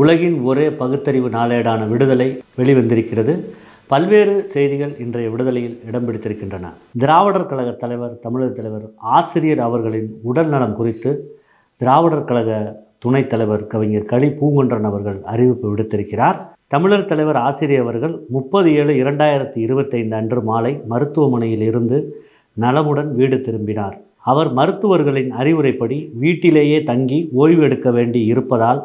உலகின் ஒரே பகுத்தறிவு நாளேடான விடுதலை வெளிவந்திருக்கிறது. பல்வேறு செய்திகள் இன்றைய விடுதலையில் இடம் பிடித்திருக்கின்றன. திராவிடர் கழக தலைவர் தமிழர் தலைவர் ஆசிரியர் அவர்களின் உடல் நலம் குறித்து திராவிடர் கழக துணைத் தலைவர் கவிஞர் களி பூங்குன்றன் அவர்கள் அறிவிப்பு விடுத்திருக்கிறார். தமிழர் தலைவர் ஆசிரியர் அவர்கள் முப்பது ஏழு இரண்டாயிரத்தி இருபத்தைந்து அன்று மாலை மருத்துவமனையில் இருந்து நலமுடன் வீடு திரும்பினார். அவர் மருத்துவர்களின் அறிவுரைப்படி வீட்டிலேயே தங்கி ஓய்வு எடுக்க வேண்டி இருப்பதால்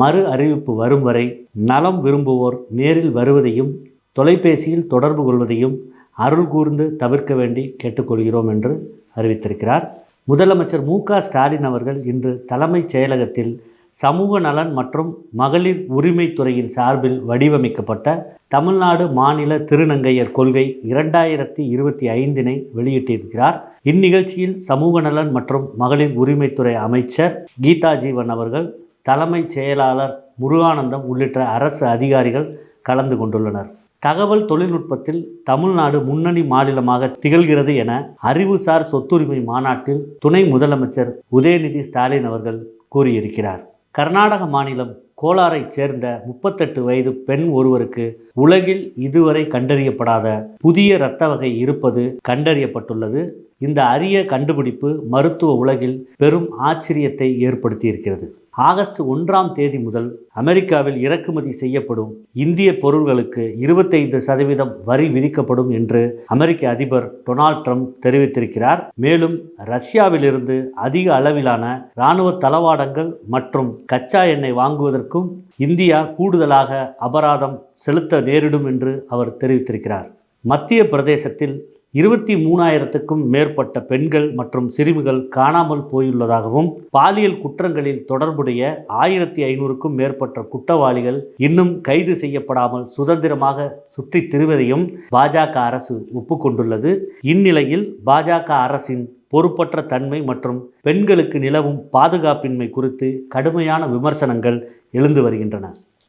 மறு அறிவிப்பு வரும் வரை நலம் விரும்புவோர் நேரில் வருவதையும் தொலைபேசியில் தொடர்பு கொள்வதையும் அருள் கூர்ந்து தவிர்க்க வேண்டி கேட்டுக்கொள்கிறோம் என்று அறிவித்திருக்கிறார். முதலமைச்சர் மு க ஸ்டாலின் அவர்கள் இன்று தலைமைச் செயலகத்தில் சமூக நலன் மற்றும் மகளிர் உரிமைத்துறையின் சார்பில் வடிவமைக்கப்பட்ட தமிழ்நாடு மாநில திருநங்கையர் கொள்கை இரண்டாயிரத்தி இருபத்தி ஐந்தினை வெளியிட்டிருக்கிறார். இந்நிகழ்ச்சியில் சமூக நலன் மற்றும் மகளிர் உரிமைத்துறை அமைச்சர் கீதா ஜீவன் அவர்கள் தலைமைச் செயலாளர் முருகானந்தம் உள்ளிட்ட அரசு அதிகாரிகள் கலந்து கொண்டுள்ளனர். தகவல் தொழில்நுட்பத்தில் தமிழ்நாடு முன்னணி மாநிலமாக திகழ்கிறது என அறிவுசார் சொத்துரிமை மாநாட்டில் துணை முதலமைச்சர் உதயநிதி ஸ்டாலின் அவர்கள் கூறியிருக்கிறார். கர்நாடக மாநிலம் கோலாரைச் சேர்ந்த முப்பத்தெட்டு வயது பெண் ஒருவருக்கு உலகில் இதுவரை கண்டறியப்படாத புதிய இரத்த வகை இருப்பது கண்டறியப்பட்டுள்ளது. இந்த அரிய கண்டுபிடிப்பு மருத்துவ உலகில் பெரும் ஆச்சரியத்தை ஏற்படுத்தியிருக்கிறது. ஆகஸ்ட் ஒன்றாம் தேதி முதல் அமெரிக்காவில் இறக்குமதி செய்யப்படும் இந்திய பொருள்களுக்கு இருபத்தைந்து சதவீதம் வரி விதிக்கப்படும் என்று அமெரிக்க அதிபர் டொனால்ட் ட்ரம்ப் தெரிவித்திருக்கிறார். மேலும் ரஷ்யாவிலிருந்து அதிக அளவிலான இராணுவ தளவாடங்கள் மற்றும் கச்சா எண்ணெய் வாங்குவதற்கும் இந்தியா கூடுதலாக அபராதம் செலுத்த நேரிடும் என்று அவர் தெரிவித்திருக்கிறார். மத்திய பிரதேசத்தில் இருபத்தி மூணாயிரத்துக்கும் மேற்பட்ட பெண்கள் மற்றும் சிறுமிகள் காணாமல் போயுள்ளதாகவும் பாலியல் குற்றங்களில் தொடர்புடைய ஆயிரத்தி ஐநூறுக்கும் மேற்பட்ட குற்றவாளிகள் இன்னும் கைது செய்யப்படாமல் சுதந்திரமாக சுற்றி திரிவதையும் பாஜக அரசு ஒப்புக்கொண்டுள்ளது. இந்நிலையில் பாஜக அரசின் பொறுப்பற்ற தன்மை மற்றும் பெண்களுக்கு நிலவும் பாதுகாப்பின்மை குறித்து கடுமையான விமர்சனங்கள் எழுந்து வருகின்றன.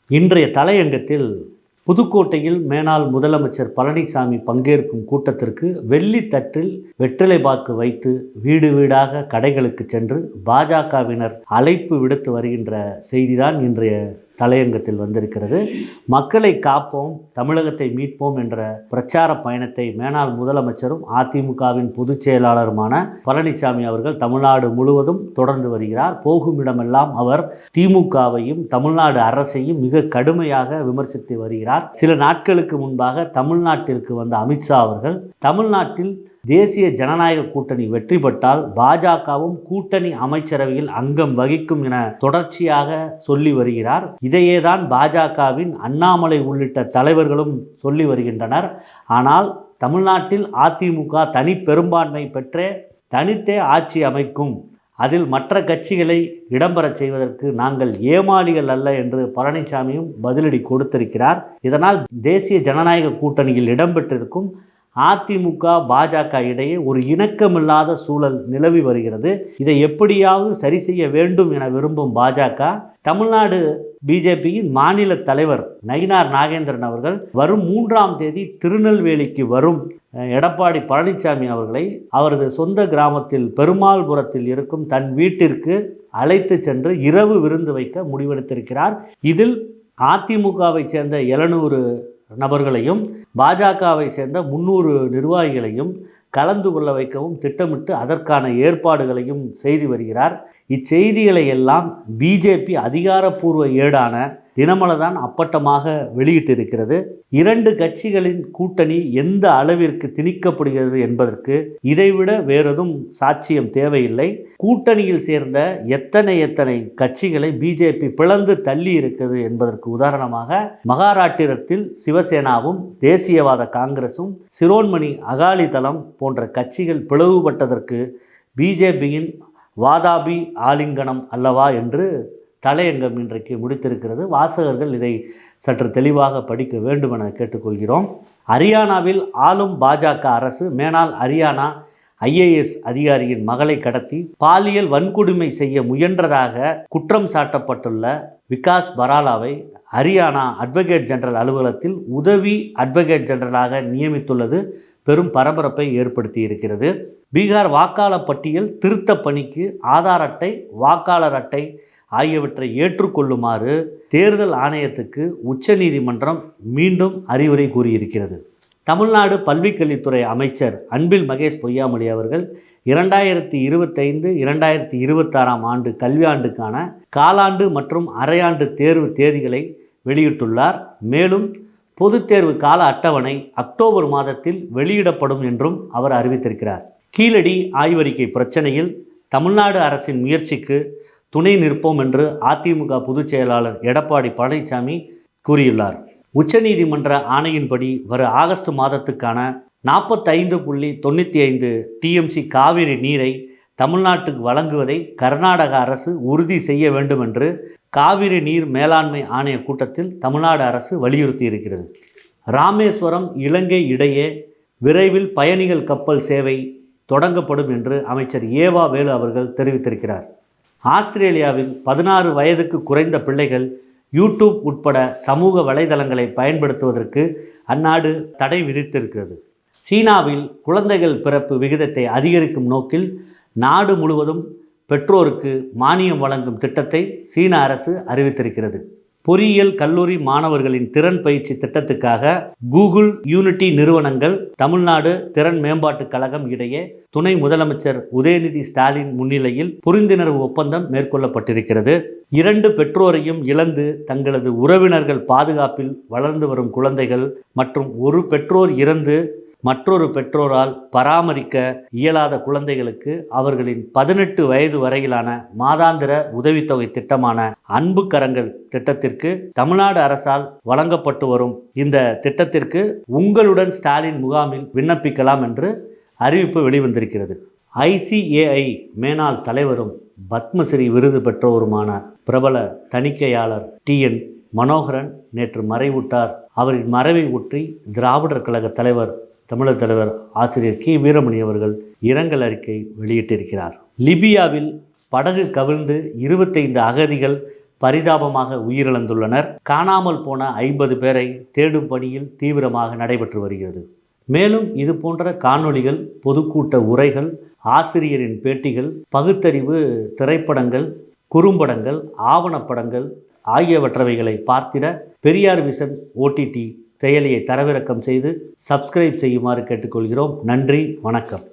இன்றைய தலையங்கத்தில் புதுக்கோட்டையில் மேனாள் முதலமைச்சர் பழனிசாமி பங்கேற்கும் கூட்டத்திற்கு வெள்ளி தட்டில் வெற்றிலை பாக்கு வைத்து வீடு வீடாக கடைகளுக்கு சென்று பாஜகவினர் அழைப்பு விடுத்து வருகின்ற செய்திதான் இன்றைய தலையங்கத்தில் வந்திருக்கிறது. மக்களை காப்போம் தமிழகத்தை மீட்போம் என்ற பிரச்சார பயணத்தை மேனாள் முதலமைச்சரும் அதிமுகவின் பொதுச் செயலாளருமான பழனிசாமி அவர்கள் தமிழ்நாடு முழுவதும் தொடர்ந்து வருகிறார். போகும் இடமெல்லாம் அவர் திமுகவையும் தமிழ்நாடு அரசையும் மிக கடுமையாக விமர்சித்து வருகிறார். சில நாட்களுக்கு முன்பாக தமிழ்நாட்டிற்கு வந்த அமித்ஷா அவர்கள் தமிழ்நாட்டில் தேசிய ஜனநாயக கூட்டணி வெற்றி பெற்றால் பாஜகவும் கூட்டணி அமைச்சரவையில் அங்கம் வகிக்கும் என தொடர்ச்சியாக சொல்லி வருகிறார். இதையேதான் பாஜகவின் அண்ணாமலை உள்ளிட்ட தலைவர்களும் சொல்லி வருகின்றனர். ஆனால் தமிழ்நாட்டில் அதிமுக தனி பெரும்பான்மை பெற்றே தனித்தே ஆட்சி அமைக்கும். அதில் மற்ற கட்சிகளை இடம்பெறச் செய்வதற்கு நாங்கள் ஏமாளிகள் அல்ல என்று பழனிசாமியும் பதிலடி கொடுத்திருக்கிறார். இதனால் தேசிய ஜனநாயக கூட்டணியில் இடம்பெற்றிருக்கும் அதிமுக பாஜக இடையே ஒரு இணக்கமில்லாத சூழல் நிலவி வருகிறது. இதை எப்படியாவது சரி செய்ய வேண்டும் என விரும்பும் பாஜக தமிழ்நாடு பிஜேபியின் மாநில தலைவர் நயினார் நாகேந்திரன் அவர்கள் வரும் மூன்றாம் தேதி திருநெல்வேலிக்கு வரும் எடப்பாடி பழனிசாமி அவர்களை அவரது சொந்த கிராமத்தில் பெருமாள்புரத்தில் இருக்கும் தன் வீட்டிற்கு அழைத்து சென்று இரவு விருந்து வைக்க முடிவெடுத்திருக்கிறார். இதில் அதிமுகவை சேர்ந்த எழுநூறு நபர்களையும் பாஜகவை சேர்ந்த முன்னூறு நிர்வாகிகளையும் கலந்து கொள்ள வைக்கவும் திட்டமிட்டு அதற்கான ஏற்பாடுகளையும் செய்து வருகிறார். இச்செய்திகளை எல்லாம் பிஜேபி அதிகாரப்பூர்வ ஏடான தினமலதான் அப்பட்டமாக வெளியிட்டிருக்கிறது. இரண்டு கட்சிகளின் கூட்டணி எந்த அளவிற்கு திணிக்கப்படுகிறது என்பதற்கு இதைவிட வேறெதும் சாட்சியம் தேவையில்லை. கூட்டணியில் சேர்ந்த எத்தனை எத்தனை கட்சிகளை பிஜேபி பிளந்து தள்ளி இருக்கிறது என்பதற்கு உதாரணமாக மகாராட்டிரத்தில் சிவசேனாவும் தேசியவாத காங்கிரசும் சிரோன்மணி அகாலிதளம் போன்ற கட்சிகள் பிளவுபட்டதற்கு பிஜேபியின் வாதாபி ஆலிங்கனம் அல்லவா என்று தலையங்கம் இன்றைக்கு முடித்திருக்கிறது. வாசகர்கள் இதை சற்று தெளிவாக படிக்க வேண்டும் என கேட்டுக்கொள்கிறோம். ஹரியானாவில் ஆளும் பாஜக அரசு மேனால் ஹரியானா ஐஏஎஸ் அதிகாரியின் மகளை கடத்தி பாலியல் வன்கொடுமை செய்ய முயன்றதாக குற்றம் சாட்டப்பட்டுள்ள விகாஸ் பராலாவை ஹரியானா அட்வொகேட் ஜெனரல் அலுவலகத்தில் உதவி அட்வொகேட் ஜெனரலாக நியமித்துள்ளது. பெரும் பரபரப்பை ஏற்படுத்தி இருக்கிறது பீகார் வாக்காளர் பட்டியல் திருத்த பணிக்கு ஆதார் அட்டை வாக்காளர் அட்டை ஆகியவற்றை ஏற்றுக்கொள்ளுமாறு தேர்தல் ஆணையத்துக்கு உச்சநீதிமன்றம் மீண்டும் அறிவுரை கூறியிருக்கிறது. தமிழ்நாடு பல்விக்கல்வித்துறை அமைச்சர் அன்பில் மகேஷ் பொய்யாமொழி அவர்கள் இரண்டாயிரத்தி இருபத்தைந்து இரண்டாயிரத்தி இருபத்தாறாம் ஆண்டு கல்வியாண்டுக்கான காலாண்டு மற்றும் அரையாண்டு தேர்வு தேதிகளை வெளியிட்டுள்ளார். மேலும் பொதுத் தேர்வு கால அட்டவணை அக்டோபர் மாதத்தில் வெளியிடப்படும் என்றும் அவர் அறிவித்திருக்கிறார். கீழடி ஆய்வறிக்கை பிரச்சனையில் தமிழ்நாடு அரசின் முயற்சிக்கு துணை நிற்போம் என்று அதிமுக பொதுச் செயலாளர் எடப்பாடி பழனிசாமி கூறியுள்ளார். உச்சநீதிமன்ற ஆணையின்படி வரும் ஆகஸ்ட் மாதத்துக்கான நாற்பத்தைந்து புள்ளி தொண்ணூற்றி ஐந்து டிஎம்சி காவிரி நீரை தமிழ்நாட்டுக்கு வழங்குவதை கர்நாடக அரசு உறுதி செய்ய வேண்டும் என்று காவிரி நீர் மேலாண்மை ஆணைய கூட்டத்தில் தமிழ்நாடு அரசு வலியுறுத்தி இருக்கிறது ராமேஸ்வரம் இலங்கை இடையே விரைவில் பயணிகள் கப்பல் சேவை தொடங்கப்படும் என்று அமைச்சர் ஏவா வேலு அவர்கள் தெரிவித்திருக்கிறார். ஆஸ்திரேலியாவில் பதினாறு வயதுக்கு குறைந்த பிள்ளைகள் யூடியூப் உட்பட சமூக வலைதளங்களை பயன்படுத்துவதற்கு அந்நாடு தடை விதித்திருக்கிறது. சீனாவில் குழந்தைகள் பிறப்பு விகிதத்தை அதிகரிக்கும் நோக்கில் நாடு முழுவதும் பெற்றோருக்கு மானியம் வழங்கும் திட்டத்தை சீன அரசு அறிவித்திருக்கிறது. பொறியியல் கல்லூரி மாணவர்களின் திறன் பயிற்சி திட்டத்துக்காக கூகுள் யூனிட்டி நிறுவனங்கள் தமிழ்நாடு திறன் மேம்பாட்டுக் கழகம் இடையே துணை முதலமைச்சர் உதயநிதி ஸ்டாலின் முன்னிலையில் புரிந்துணர்வு ஒப்பந்தம் மேற்கொள்ளப்பட்டிருக்கிறது. இரண்டு பெற்றோரையும் இழந்து தங்களது உறவினர்கள் பாதுகாப்பில் வளர்ந்து வரும் குழந்தைகள் மற்றும் ஒரு பெற்றோர் இறந்து மற்றொரு பெற்றோரால் பராமரிக்க இயலாத குழந்தைகளுக்கு அவர்களின் பதினெட்டு வயது வரையிலான மாதாந்திர உதவித்தொகை திட்டமான அன்பு கரங்கள் திட்டத்திற்கு தமிழ்நாடு அரசால் வழங்கப்பட்டு வரும் இந்த திட்டத்திற்கு உங்களுடன் ஸ்டாலின் முகாமில் விண்ணப்பிக்கலாம் என்று அறிவிப்பு வெளிவந்திருக்கிறது. ஐசிஏஐ மேனாள் தலைவரும் பத்மஸ்ரீ விருது பெற்றவருமான பிரபல தணிக்கையாளர் டி என் மனோகரன் நேற்று மறைவுட்டார் அவரின் மறைவை ஒற்றி திராவிடர் கழக தலைவர் தமிழர் தலைவர் ஆசிரியர் கி. வீரமணி அவர்கள் இரங்கல் அறிக்கை வெளியிட்டிருக்கிறார். லிபியாவில் படகு கவிழ்ந்து இருபத்தைந்து அகதிகள் பரிதாபமாக உயிரிழந்துள்ளனர். காணாமல் போன ஐம்பது பேரை தேடும் பணியில் தீவிரமாக நடைபெற்று வருகிறது. மேலும் இது போன்ற காணொளிகள் பொதுக்கூட்ட உரைகள் ஆசிரியரின் பேட்டிகள் பகுத்தறிவு திரைப்படங்கள் குறும்படங்கள் ஆவணப்படங்கள் ஆகியவற்றவைகளை பார்த்திட பெரியார் விஷன் ஓடிடி செயலியை தரவிறக்கம் செய்து சப்ஸ்கிரைப் செய்யுமாறு கேட்டுக்கொள்கிறோம். நன்றி வணக்கம்.